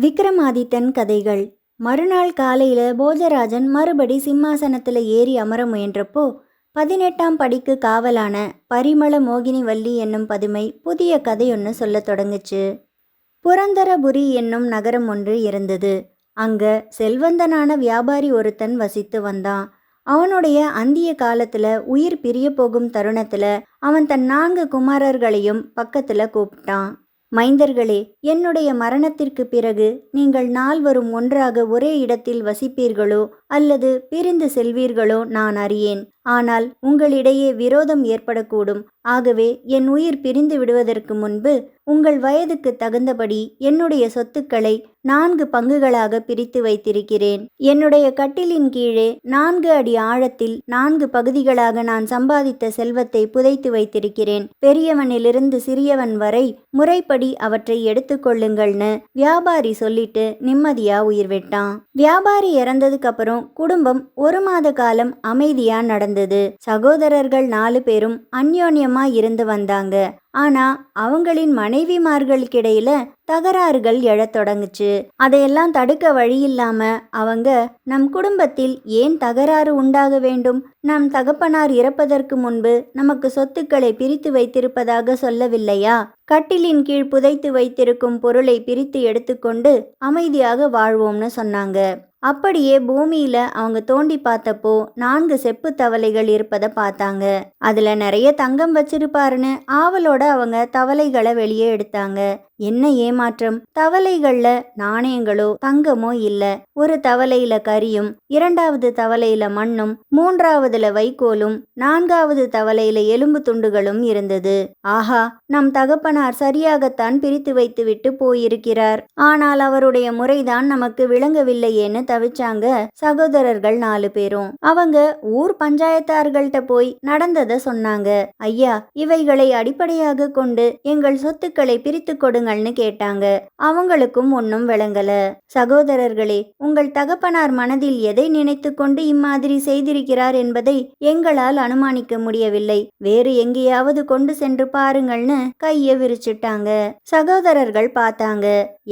விக்ரமாதித்தன் கதைகள். மறுநாள் காலையில போஜராஜன் மறுபடி சிம்மாசனத்தில் ஏறி அமர முயன்றப்போ பதினெட்டாம் படிக்கு காவலான பரிமள மோகினி வள்ளி என்னும் பதுமை புதிய கதையொன்று சொல்லத் தொடங்குச்சு. புரந்தரபுரி என்னும் நகரம் ஒன்று இருந்தது. அங்க செல்வந்தனான வியாபாரி ஒருத்தன் வசித்து வந்தான். அவனுடைய அந்திய காலத்துல உயிர் பிரிய போகும் தருணத்துல அவன் தன் நான்கு குமாரர்களையும் பக்கத்துல கூப்பிட்டான். மைந்தர்களே என்னுடைய மரணத்திற்கு பிறகு நீங்கள் நால்வரும் ஒன்றாக ஒரே இடத்தில் வசிப்பீர்களோ அல்லது பிரிந்து செல்வீர்களோ நான் அறியேன். ஆனால் உங்களிடையே விரோதம் ஏற்படக்கூடும். ஆகவே என் உயிர் பிரிந்து விடுவதற்கு முன்பு உங்கள் வயதுக்கு தகுந்தபடி என்னுடைய சொத்துக்களை நான்கு பங்குகளாக பிரித்து வைத்திருக்கிறேன். என்னுடைய கட்டிலின் கீழே நான்கு அடி ஆழத்தில் நான்கு பகுதிகளாக நான் சம்பாதித்த செல்வத்தை புதைத்து வைத்திருக்கிறேன். பெரியவனிலிருந்து சிறியவன் வரை முறைப்படி அவற்றை எடுத்துக்கொள்ளுங்கள்னு வியாபாரி சொல்லிட்டு நிம்மதியா உயிர் விட்டான். வியாபாரி இறந்ததுக்கு அப்புறம் குடும்பம் ஒரு மாத காலம் அமைதியா நடந்தது. சகோதரர்கள் நாலு பேரும் அந்யோன்யமா இருந்து வந்தாங்க. ஆனா அவங்களின் மனைவிமார்களுக்கிடையில தகராறுகள் எழத் தொடங்குச்சு. அதையெல்லாம் தடுக்க வழி இல்லாம அவங்க நம் குடும்பத்தில் ஏன் தகராறு உண்டாக வேண்டும்? நம் தகப்பனார் இறப்பதற்கு முன்பு நமக்கு சொத்துக்களை பிரித்து வைத்திருப்பதாக சொல்லவில்லையா? கட்டிலின் கீழ் புதைத்து வைத்திருக்கும் பொருளை பிரித்து எடுத்துக்கொண்டு அமைதியாக வாழ்வோம்னு சொன்னாங்க. அப்படியே பூமியில அவங்க தோண்டி பார்த்தப்போ நான்கு செப்பு தவளைகள் இருப்பதை பார்த்தாங்க. அதுல நிறைய தங்கம் வச்சிருப்பாருன்னு ஆவலோட அவங்க தவளைகளை வெளியே எடுத்தாங்க. என்ன ஏமாற்றம்? தவளைகள்ல நாணயங்களோ தங்கமோ இல்ல. ஒரு தவளையில கரியும் இரண்டாவது தவளையில மண்ணும் மூன்றாவதுல வைக்கோலும் நான்காவது தவளையில எலும்பு துண்டுகளும் இருந்தது. ஆஹா நம் தகப்பனார் சரியாகத்தான் பிரித்து வைத்துவிட்டு போயிருக்கிறார். ஆனால் அவருடைய முறைதான் நமக்கு விளங்கவில்லையேன்னு தவிச்சாங்க சகோதரர்கள் நாலு பேரும். அவங்க ஊர் பஞ்சாயத்தார்கள்ட்ட போய் நடந்ததை சொன்னாங்க. ஐயா இவைகளை அடிப்படையாக கொண்டு எங்கள் சொத்துக்களை பிரித்து சொல்லுங்கள்னு கேட்டாங்க. அவங்களுக்கும் ஒன்றும் விளங்கல. சகோதரர்களே உங்கள் தகப்பனார் மனதில் எதை நினைத்து கொண்டு இம்மாதிரி செய்திருக்கிறார் என்பதை எங்களால் அனுமானிக்க முடியவில்லை. வேறு எங்கேயாவது கொண்டு சென்று பாருங்கள்னு கைய விரிச்சிட்டாங்க. சகோதரர்கள் பார்த்தாங்க.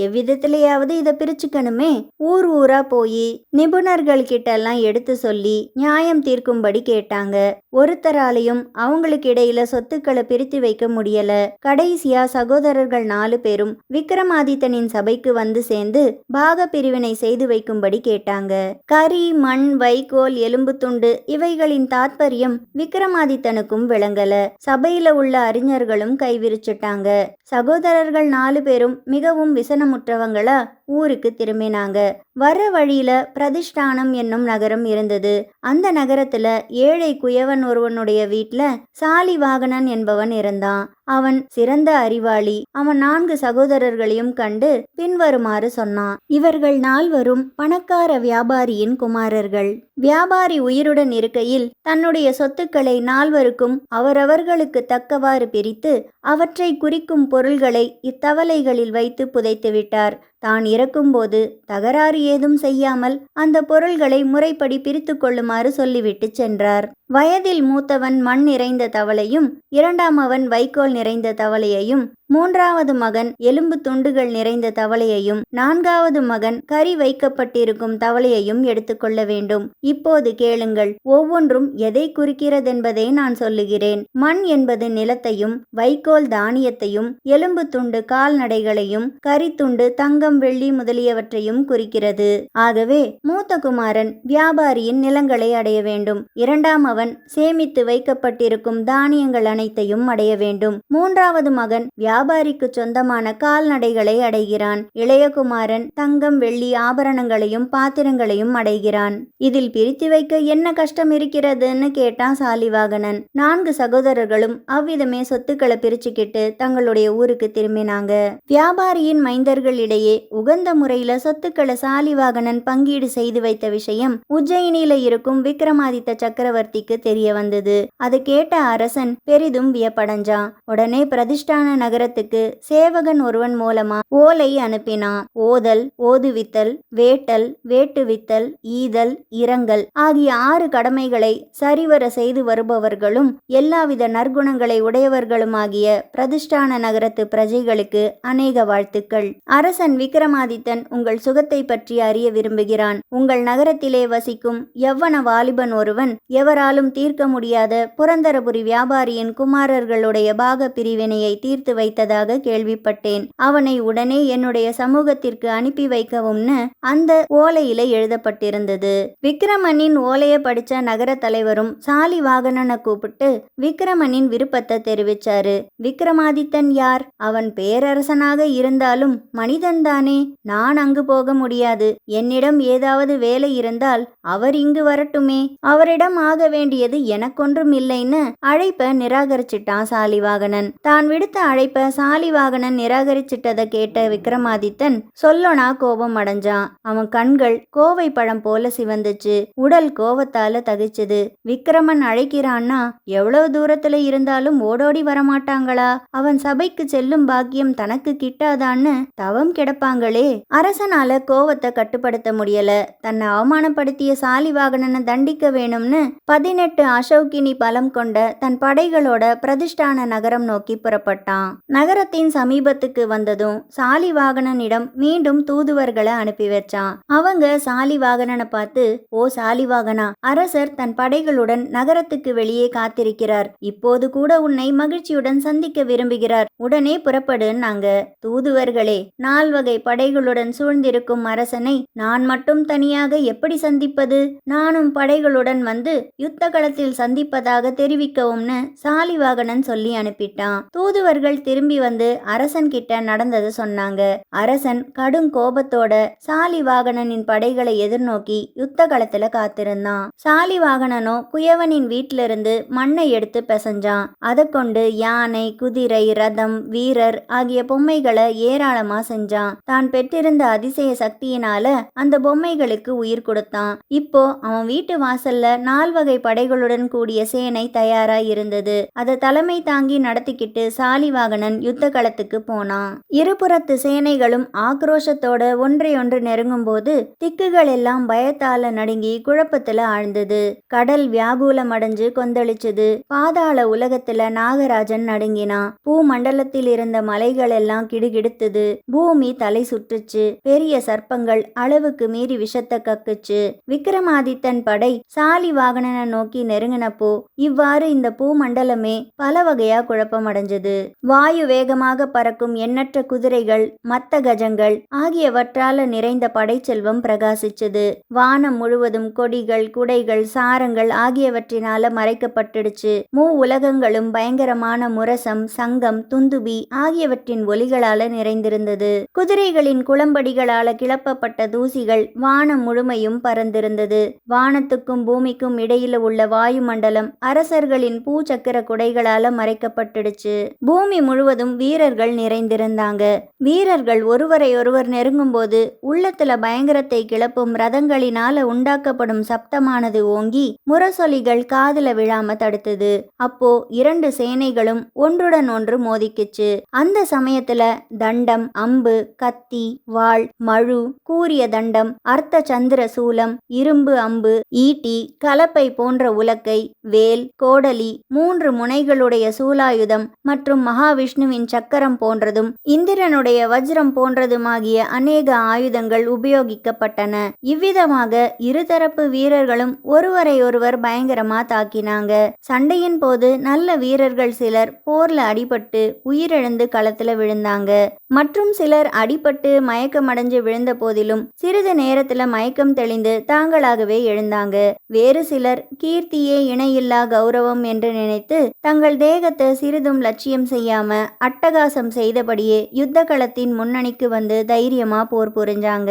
எவ்விதத்திலேயாவது இதை பிரிச்சுக்கணுமே? ஊர் ஊரா போய் நிபுணர்கள் கிட்ட எல்லாம் எடுத்து சொல்லி நியாயம் தீர்க்கும்படி கேட்டாங்க. ஒருத்தராலையும் அவங்களுக்கு இடையில சொத்துக்களை பிரித்து வைக்க முடியல. கடைசியா சகோதரர்கள் நாலு பேரும் விக்ரமாதித்தனின் சபைக்கு வந்து சேர்ந்து பாக பிரிவினை செய்து வைக்கும்படி கேட்டாங்க. கரி மண் வைகோல் எலும்பு துண்டு இவைகளின் தாத்பரியம் விக்ரமாதித்தனுக்கும் விளங்கல. சபையில உள்ள அறிஞர்களும் கைவிரிச்சிட்டாங்க சகோதரர்கள் நாலு பேரும் மிகவும் விசனமுற்றவங்களா ஊருக்கு திரும்பினாங்க. வர்ற வழியில பிரதிஷ்டானம் என்னும் நகரம் இருந்தது. அந்த நகரத்துல ஏழை குயவன் ஒருவனுடைய வீட்ல சாலிவாகனன் என்பவன் இருந்தான். அவன் சிறந்த அறிவாளி. அவன் நான்கு சகோதரர்களையும் கண்டு பின்வருமாறு சொன்னான். இவர்கள் நால்வரும் பணக்கார வியாபாரியின் குமாரர்கள். வியாபாரி உயிருடன் இருக்கையில் தன்னுடைய சொத்துக்களை நால்வருக்கும் அவரவர்களுக்கு தக்கவாறு பிரித்து அவற்றை குறிக்கும் பொருள்களை இத்தவளைகளில் வைத்து புதைத்துவிட்டார். தான் இறக்கும்போது தகராறு ஏதும் செய்யாமல் அந்த பொருள்களை முறைப்படி பிரித்து கொள்ளுமாறு சொல்லிவிட்டு சென்றார். வயதில் மூத்தவன் மண் நிறைந்த தவளையும் இரண்டாம் அவன் வைக்கோல் நிறைந்த தவளையையும் மூன்றாவது மகன் எலும்பு துண்டுகள் நிறைந்த தவளையையும் நான்காவது மகன் கறி வைக்கப்பட்டிருக்கும் தவளையையும் எடுத்துக்கொள்ள வேண்டும். இப்போது கேளுங்கள் ஒவ்வொன்றும் எதை குறிக்கிறதென்பதை நான் சொல்லுகிறேன். மண் என்பது நிலத்தையும் வைக்கோல் தானியத்தையும் எலும்பு துண்டு கால்நடைகளையும் கரித்துண்டு தங்கம் வெள்ளி முதலியவற்றையும் குறிக்கிறது. ஆகவே மூத்த குமாரன் வியாபாரியின் நிலங்களை அடைய வேண்டும். இரண்டாம் அவன் சேமித்து வைக்கப்பட்டிருக்கும் தானியங்கள் அனைத்தையும் அடைய வேண்டும். மூன்றாவது மகன் வியாபாரிக்கு சொந்தமான கால்நடைகளை அடைகிறான். இளையகுமாரன் தங்கம் வெள்ளி ஆபரணங்களையும் பாத்திரங்களையும் அடைகிறான். இதில் பிரித்து வைக்க என்ன கஷ்டம் இருக்கிறதுன்னு கேட்டான் சாலிவாகனன் நான்கு சகோதரர்களும் அவ்விதமே சொத்துக்களை பிரிச்சுக்கிட்டு தங்களுடைய ஊருக்கு திரும்பினாங்க. வியாபாரியின் மைந்தர்களிடையே உகந்த முறையில் சொத்துக்களை சாலிவாகனன் பங்கீடு செய்து வைத்த விஷயம் உஜ்ஜயினியில இருக்கும் விக்ரமாதித்த சக்கரவர்த்திக்கு தெரிய வந்தது. அது கேட்ட அரசன் பெரிதும் வியப்படைஞ்சான். உடனே பிரதிஷ்டான நகரத்துக்கு சேவகன் ஒருவன் மூலமா ஓலை அனுப்பினான். ஓதல் ஓதுவித்தல் வேட்டல் வேட்டுவித்தல் ஈதல் இரங்கல் ஆகிய ஆறு கடமைகளை சரிவர செய்து வருபவர்களும் எல்லாவித நற்குணங்களை உடையவர்களுமாகிய பிரதிஷ்டான நகரத்து பிரஜைகளுக்கு அநேக வாழ்த்துக்கள். அரசன் விக்ரமாதித்தன் உங்கள் சுகத்தை பற்றி அறிய விரும்புகிறான். உங்கள் நகரத்திலே வசிக்கும் எவ்வன வாலிபன் ஒருவன் எவராலும் தீர்க்க முடியாத புரந்தரபுரி வியாபாரியின் குமாரர்களுடைய பாக பிரிவினையை தீர்த்து வைத்ததாக கேள்விப்பட்டேன். அவனை உடனே என்னுடைய சமூகத்திற்கு அனுப்பி வைக்கவும்னு அந்த ஓலையில எழுதப்பட்டிருந்தது. விக்ரமனின் ஓலையை படிச்ச நகர தலைவரும் சாலி வாகனனை கூப்பிட்டு விக்ரமனின் விருப்பத்தை தெரிவிச்சாரு. விக்ரமாதித்தன் யார்? அவன் பேரரசனாக இருந்தாலும் மனிதன்தான். தானே நான் அங்கு போக முடியாது. என்னிடம் ஏதாவது வேலை இருந்தால் அவர் இங்கு வரட்டுமே. அவரிடம் ஆக வேண்டியது எனக்கொன்றும் இல்லைன்னு அழைப்ப நிராகரிச்சிட்டான் சாலிவாகனன். தான் விடுத்த அழைப்ப சாலிவாகனன் நிராகரிச்சிட்டதை கேட்ட விக்ரமாதித்தன் சொல்லனா கோபம் அடைஞ்சான். அவன் கண்கள் கோவை பழம் போல சிவந்துச்சு. உடல் கோவத்தால தகிச்சுது. விக்ரமன் அழைக்கிறான்னா எவ்வளவு தூரத்துல இருந்தாலும் ஓடோடி வரமாட்டாங்களா? அவன் சபைக்கு செல்லும் பாக்கியம் தனக்கு கிட்டாதான்னு தவம் கிடப்ப கிடப்பாங்களே அரசனால கோவத்தை கட்டுப்படுத்த முடியல. தன்னை அவமானப்படுத்திய சாலிவாகனனை தண்டிக்க வேணும்னு பதினெட்டு அசௌகினி பலம் கொண்ட தன் படைகளோட பிரதிஷ்டான நகரம் நோக்கி புறப்பட்டான். நகரத்தின் சமீபத்துக்கு வந்ததும் சாலிவாகனனிடம் மீண்டும் தூதுவர்களை அனுப்பி வச்சான். அவங்க சாலிவாகனனை பார்த்து ஓ சாலிவாகனா அரசர் தன் படைகளுடன் நகரத்துக்கு வெளியே காத்திருக்கிறார். இப்போது கூட உன்னை மகிழ்ச்சியுடன் சந்திக்க விரும்புகிறார். உடனே புறப்படுன்னாங்க தூதுவர்களே. நால்வகை படைகளுடன் சூழ்ந்திருக்கும் அரசனை நான் மட்டும் தனியாக எப்படி சந்திப்பது? நானும் படைகளுடன் வந்து யுத்த களத்தில் சந்திப்பதாக தெரிவிக்கவும்னு சாலிவாகனன் சொல்லி அனுப்பிட்டான். தூதுவர்கள் திரும்பி வந்து அரசன் கிட்ட நடந்தது சொன்னாங்க. அரசன் கடும் கோபத்தோட சாலிவாகனனின் படைகளை எதிர்நோக்கி யுத்த களத்துல காத்திருந்தான் சாலிவாகனனோ குயவனின் வீட்டிலிருந்து மண்ணை எடுத்து பெசஞ்சான். அதை கொண்டு யானை குதிரை ரதம் வீரர் ஆகிய பொம்மைகளை ஏராளமா செஞ்சான். தான் பெற்றிருந்த அதிசய சக்தியினால அந்த பொம்மைகளுக்கு உயிர் கொடுத்தான். இப்போ அவன் வீட்டு வாசல்ல நால்வகை படைகளுடன் கூடிய சேனை தயாரா இருந்தது. அதை தலைமை தாங்கி நடத்திக்கிட்டு சாலிவாகனன் யுத்த களத்துக்கு போனான். இருபுறத்து சேனைகளும் ஆக்ரோஷத்தோட ஒன்றையொன்று நெருங்கும் போது திக்குகள் எல்லாம் பயத்தால நடுங்கி குழப்பத்துல ஆழ்ந்தது. கடல் வியாகுலம் அடைஞ்சு கொந்தளிச்சது. பாதாள உலகத்துல நாகராஜன் நடுங்கினான். பூ மண்டலத்தில் இருந்த மலைகள் எல்லாம் கிடுகிடுத்தது. பூமி தலை சுற்றுச்சு. பெரிய சர்ப்பங்கள் அளவுக்கு மீறி விஷத்தை கக்குச்சு. விக்ரமாதித்தன் படை சாலி வாகனனை நோக்கி நெருங்கினப்போ இவ்வாறு இந்த பூமண்டலமே பல வகையா குழப்பமடைஞ்சது. வாயு வேகமாக பறக்கும் எண்ணற்ற குதிரைகள் மத்த கஜங்கள் ஆகியவற்றால நிறைந்த படைச்செல்வம் பிரகாசிச்சது. வானம் முழுவதும் கொடிகள் குடைகள் சாரங்கள் ஆகியவற்றினால மறைக்கப்பட்டுடுச்சு. மூ உலகங்களும் பயங்கரமான முரசம் சங்கம் துந்துபி ஆகியவற்றின் ஒலிகளால நிறைந்திருந்தது. குதிரை குதிரைகளின் குளம்படிகளால கிளப்பப்பட்ட தூசிகள் வானம் முழுமையும் பறந்திருந்தது. வானத்துக்கும் பூமிக்கும் இடையில உள்ள வாயுமண்டலம் அரசர்களின் பூச்சக்கர குடைகளால மறைக்கப்பட்டுடுச்சு. பூமி முழுவதும் வீரர்கள் நிறைந்திருந்தாங்க. வீரர்கள் ஒருவரை ஒருவர் நெருங்கும் போது உள்ளத்துல பயங்கரத்தை கிளப்பும் ரதங்களினால உண்டாக்கப்படும் சப்தமானது ஓங்கி முரசொலிகள் காதுல விழாம தடுத்தது. அப்போ இரண்டு சேனைகளும் ஒன்றுடன் ஒன்று மோதிக்குச்சு. அந்த சமயத்துல தண்டம் அம்பு கத் கத்தி வாள் மழு கூரிய தண்டம் அர்த்த சந்திர சூலம் இரும்பு அம்பு ஈட்டி கலப்பை போன்ற உலக்கை வேல் கோடலி மூன்று முனைகளுடைய சூலாயுதம் மற்றும் மகாவிஷ்ணுவின் சக்கரம் போன்றதும் இந்திரனுடைய வஜ்ரம் போன்றதுமாகிய அநேக ஆயுதங்கள் உபயோகிக்கப்பட்டன. இவ்விதமாக இருதரப்பு வீரர்களும் ஒருவரையொருவர் பயங்கரமா தாக்கினாங்க. சண்டையின் போது நல்ல வீரர்கள் சிலர் போர்ல அடிபட்டு உயிரிழந்து களத்துல விழுந்தாங்க. மற்றும் சிலர் அடி அடிபட்டு மயக்கமடைஞ்சு விழுந்த போதிலும் சிறிது நேரத்துல மயக்கம் தெளிந்து தாங்களாகவே எழுந்தாங்க. வேறு சிலர் கீர்த்தியே இணையில்லா கௌரவம் என்று நினைத்து தங்கள் தேகத்தை சிறிதும் லட்சியம் செய்யாம அட்டகாசம் செய்தபடியே யுத்த களத்தின் முன்னணிக்கு வந்து தைரியமா போர் புரிஞ்சாங்க.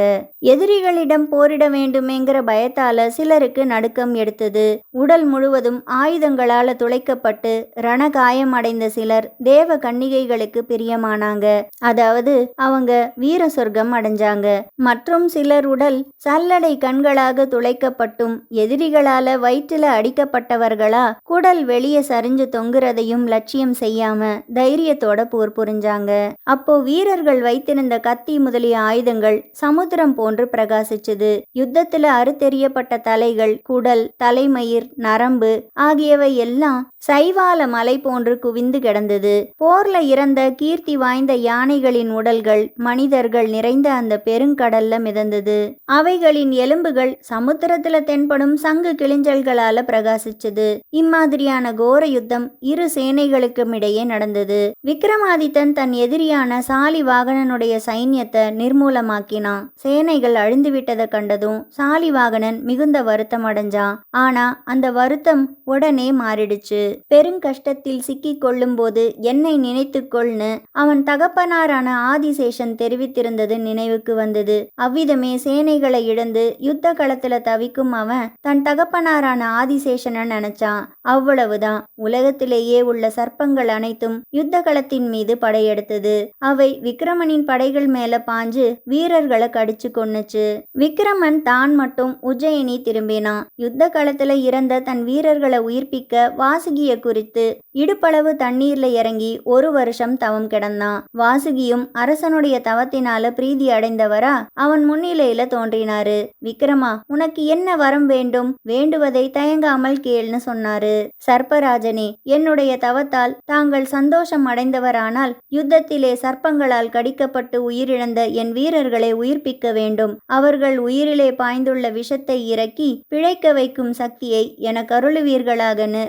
எதிரிகளிடம் போரிட வேண்டுமேங்கிற பயத்தால சிலருக்கு நடுக்கம் எடுத்தது. உடல் முழுவதும் ஆயுதங்களால துளைக்கப்பட்டு ரணகாயம் அடைந்த சிலர் தேவ கன்னிகைகளுக்கு பிரியமானாங்க. அதாவது அவங்க வீர சொர்க்கம் அடைஞ்சாங்க. மற்றும் சிலர் உடல் சல்லடை கண்களாக துளைக்கப்பட்டும் எதிரிகளால வயிற்றுல அடிக்கப்பட்டவர்களா குடல் வெளியே சரிஞ்சு தொங்குறதையும் லட்சியம் செய்யாம தைரியத்தோட போர் புரிஞ்சாங்க. அப்போ வீரர்கள் வைத்திருந்த கத்தி முதலிய ஆயுதங்கள் சமுத்திரம் போன்று பிரகாசிச்சது. யுத்தத்துல அறுத்தெறியப்பட்ட தலைகள் குடல் தலைமயிர் நரம்பு ஆகியவை எல்லாம் சைவால மலை போன்று குவிந்து கிடந்தது. போர்ல இறந்த கீர்த்தி வாய்ந்த யானைகளின் உடல்கள் மனிதர்கள் நிறைந்த அந்த பெருங்கடல்ல மிதந்தது. அவைகளின் எலும்புகள் சமுத்திரத்துல தென்படும் சங்கு கிளிஞ்சல்களால பிரகாசிச்சது. இம்மாதிரியான கோர யுத்தம் இரு சேனைகளுக்கும் இடையே நடந்தது. விக்ரமாதித்தன் தன் எதிரியான சாலி வாகனனுடைய சைன்யத்தை நிர்மூலமாக்கினான். சேனைகள் அழிந்துவிட்டதை கண்டதும் சாலிவாகனன் மிகுந்த வருத்தம் அடைஞ்சான். ஆனா அந்த வருத்தம் உடனே மாறிடுச்சு. பெரும் கஷ்டத்தில் சிக்கிக் கொள்ளும்போது என்னை நினைத்துக்கொள்னு அவன் தகப்பனாரான ஆதிசேஷன் தெரிவித்திருந்தது நினைவுக்கு வந்தது. அவ்விதமே சேனைகளை இழந்து யுத்த களத்துல தவிக்கும் அவன் தன் தகப்பனாரான ஆதிசேஷனை நினைச்சான். அவ்வளவுதான். உலகத்திலேயே உள்ள சர்ப்பங்கள் அனைத்தும் யுத்த களத்தின் மீது படையெடுத்தது. அவை விக்ரமனின் படைகள் மேல பாஞ்சு வீரர்களை கடிச்சு கொன்னுச்சு. விக்ரமன் தான் மட்டும் உஜ்ஜயினி திரும்பினான். யுத்த களத்துல இறந்த தன் வீரர்களை உயிர்ப்பிக்க வாசுகி வாசுகிய குறித்து இடுப்பளவு தண்ணீர்ல இறங்கி ஒரு வருஷம் தவம் கிடந்தான் வாசுகியும் அரசனுடைய தவத்தினால பிரீதி அடைந்தவரா? அவன் முன்னிலையில தோன்றினாரு. விக்ரமா உனக்கு என்ன வரம் வேண்டும்? வேண்டுவதை தயங்காமல் கேள்னு சொன்னாரு. சர்ப்பராஜனே என்னுடைய தவத்தால் தாங்கள் சந்தோஷம் அடைந்தவரானால் யுத்தத்திலே சர்ப்பங்களால் கடிக்கப்பட்டு உயிரிழந்த என் வீரர்களை உயிர்ப்பிக்க வேண்டும். அவர்கள் உயிரிலே பாய்ந்துள்ள விஷத்தை இறக்கி பிழைக்க வைக்கும் சக்தியை என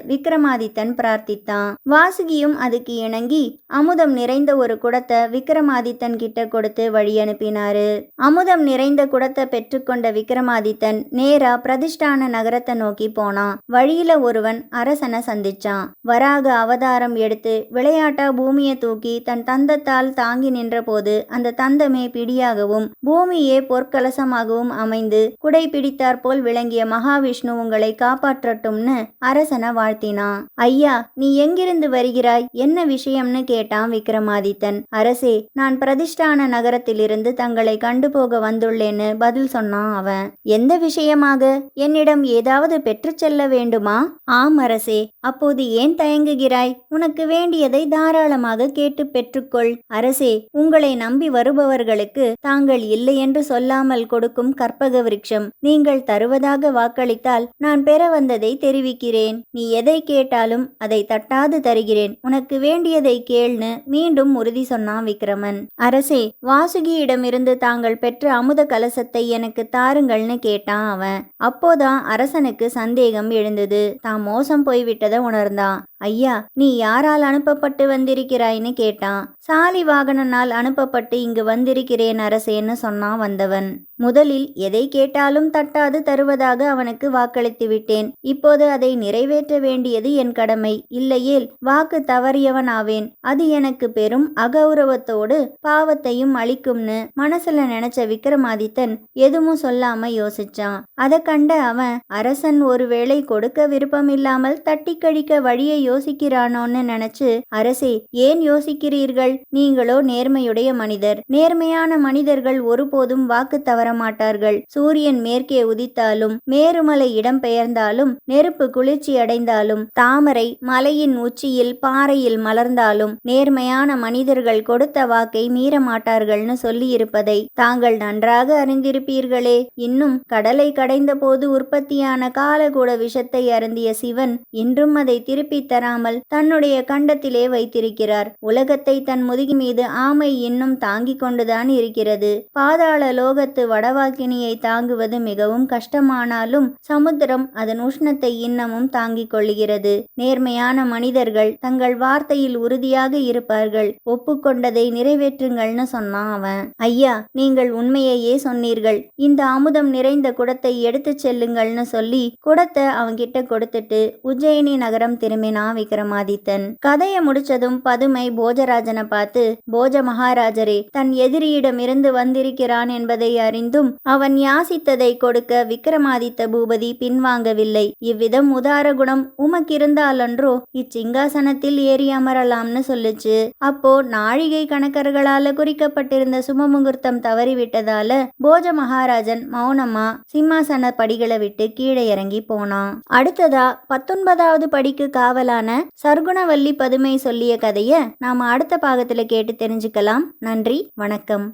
விக்ரமாதி விக்ரமாதித்தன் பிரார்த்தித்தான். வாசுகியும் அதுக்கு இணங்கி அமுதம் நிறைந்த ஒரு குடத்தை விக்ரமாதித்தன் கிட்ட கொடுத்து வழி அனுப்பினாரு. அமுதம் நிறைந்த குடத்தை பெற்றுக்கொண்ட விக்ரமாதித்தன் நேரா பிரதிஷ்டான நகரத்தை நோக்கி போனான். வழியில ஒருவன் அரசனை சந்திச்சான். வராக அவதாரம் எடுத்து விளையாட்டா பூமியை தூக்கி தன் தந்தத்தால் தாங்கி நின்றபோது அந்த தந்தமே பிடியாகவும் பூமியே பொற்கலசமாகவும் அமைந்து குடை பிடித்தாற் போல் விளங்கிய மகாவிஷ்ணு உங்களை காப்பாற்றட்டும்னு அரசனை வாழ்த்தினான். ஐயா நீ எங்கிருந்து வருகிறாய்? என்ன விஷயம்னு கேட்டான் விக்ரமாதித்தன். அரசே நான் பிரதிஷ்டான நகரத்திலிருந்து தங்களை கண்டுபோக வந்துள்ளேன்னு பதில் சொன்னான் அவன். எந்த விஷயமாக? என்னிடம் ஏதாவது பெற்று செல்ல வேண்டுமா? ஆம் அரசே. அப்போது ஏன் தயங்குகிறாய்? உனக்கு வேண்டியதை தாராளமாக கேட்டு பெற்றுக்கொள். அரசே உங்களை நம்பி வருபவர்களுக்கு தாங்கள் இல்லை என்று சொல்லாமல் கொடுக்கும் கற்பக விருட்சம். நீங்கள் தருவதாக வாக்களித்தால் நான் பெற வந்ததை தெரிவிக்கிறேன். நீ எதை கேட்டால் கேட்டாலும் அதை தட்டாது தருகிறேன். உனக்கு வேண்டியதை கேள்னு மீண்டும் உறுதி சொன்னான் விக்ரமன். அரசே வாசுகியிடமிருந்து தாங்கள் பெற்ற அமுத கலசத்தை எனக்கு தாருங்கள்னு கேட்டான் அவன். அப்போதான் அரசனுக்கு சந்தேகம் எழுந்தது. தான் மோசம் போய்விட்டதை உணர்ந்தான். ஐயா நீ யாரால் அனுப்பப்பட்டு வந்திருக்கிறாய்ன்னு கேட்டான். சாலி வாகனனால் அனுப்பப்பட்டு இங்கு வந்திருக்கிறேன் அரசேன்னு சொன்னான் வந்தவன். முதலில் எதை கேட்டாலும் தட்டாது தருவதாக அவனுக்கு வாக்களித்து விட்டேன். இப்போது அதை நிறைவேற்ற வேண்டியது என் கடமை. இல்லையேல் வாக்கு தவறியவன் ஆவேன். அது எனக்கு பெரும் அகௌரவத்தோடு பாவத்தையும் அளிக்கும்னு மனசுல நினைச்ச விக்ரமாதித்தன் எதுவும் சொல்லாம யோசிச்சான். அதை கண்ட அவன் அரசன் ஒருவேளை கொடுக்க விருப்பமில்லாமல் தட்டி கழிக்க வழியை யோசிக்கிறானோன்னு நினைச்சு அரசே ஏன் யோசிக்கிறீர்கள்? நீங்களோ நேர்மையுடைய மனிதர். நேர்மையான மனிதர்கள் ஒருபோதும் வாக்கு தவற மாட்டார்கள். சூரியன் மேற்கே உதித்தாலும் மேருமலை இடம் பெயர்ந்தாலும் நெருப்பு குளிர்ச்சி அடைந்தாலும் தாமரை மலையின் உச்சியில் பாறையில் மலர்ந்தாலும் நேர்மையான மனிதர்கள் கொடுத்த வாக்கை மீறமாட்டார்கள்னு சொல்லியிருப்பதை தாங்கள் நன்றாக அறிந்திருப்பீர்களே. இன்னும் கடலை கடைந்த போது உற்பத்தியான காலகூட விஷத்தை அருந்திய சிவன் இன்றும் அதை திருப்பி தராமல் தன்னுடைய கண்டத்திலே வைத்திருக்கிறார். உலகத்தை தன் முதுகி மீது ஆமை இன்னும் தாங்கிக் கொண்டுதான் இருக்கிறது. பாதாள லோகத்து வடவாக்கினியை தாங்குவது மிகவும் கஷ்டமானாலும் சமுத்திரம் அதன் உஷ்ணத்தை இன்னமும் தாங்கிக் கொள்கிறது நேர்மையான மனிதர்கள் தங்கள் வார்த்தையில் உறுதியாக இருப்பார்கள். ஒப்புக்கொண்டதை நிறைவேற்றுங்கள்னு சொன்னான் அவன். ஐயா நீங்கள் உண்மையையே சொன்னீர்கள். இந்த அமுதம் நிறைந்த குடத்தை எடுத்துச் செல்லுங்கள்னு சொல்லி குடத்தை அவன்கிட்ட கொடுத்துட்டு உஜ்ஜயினி நகரம் திரும்பினான். விக்ரமாதித்தன். கதையை முடிச்சதும் பதுமை போஜராஜனை பார்த்து போஜ மகாராஜரே தன் எதிரியிடமிருந்து வந்திருக்கிறான் என்பதை அறிந்தும் அவன் யாசித்ததை கொடுக்க விக்ரமாதித்த பூபதி பின்வாங்கவில்லை. இவ்விதம் உதார குணம் உமக்கிருந்தாலன்றோ இச்சிங்காசனத்தில் ஏறி அமரலாம்னு சொல்லுச்சு. அப்போ நாழிகை கணக்கர்களால குறிக்கப்பட்டிருந்த சுமமுகூர்த்தம் தவறிவிட்டதால போஜ மகாராஜன் மௌனமா சிம்மாசன படிகளை விட்டு கீழே இறங்கி போனான். அடுத்ததா பத்தொன்பதாவது படிக்கு காவலான சர்க்குணவல்லி பதுமை சொல்லிய கதையை நாம அடுத்த பாகத்தில் கேட்டு தெரிஞ்சுக்கலாம். நன்றி வணக்கம்.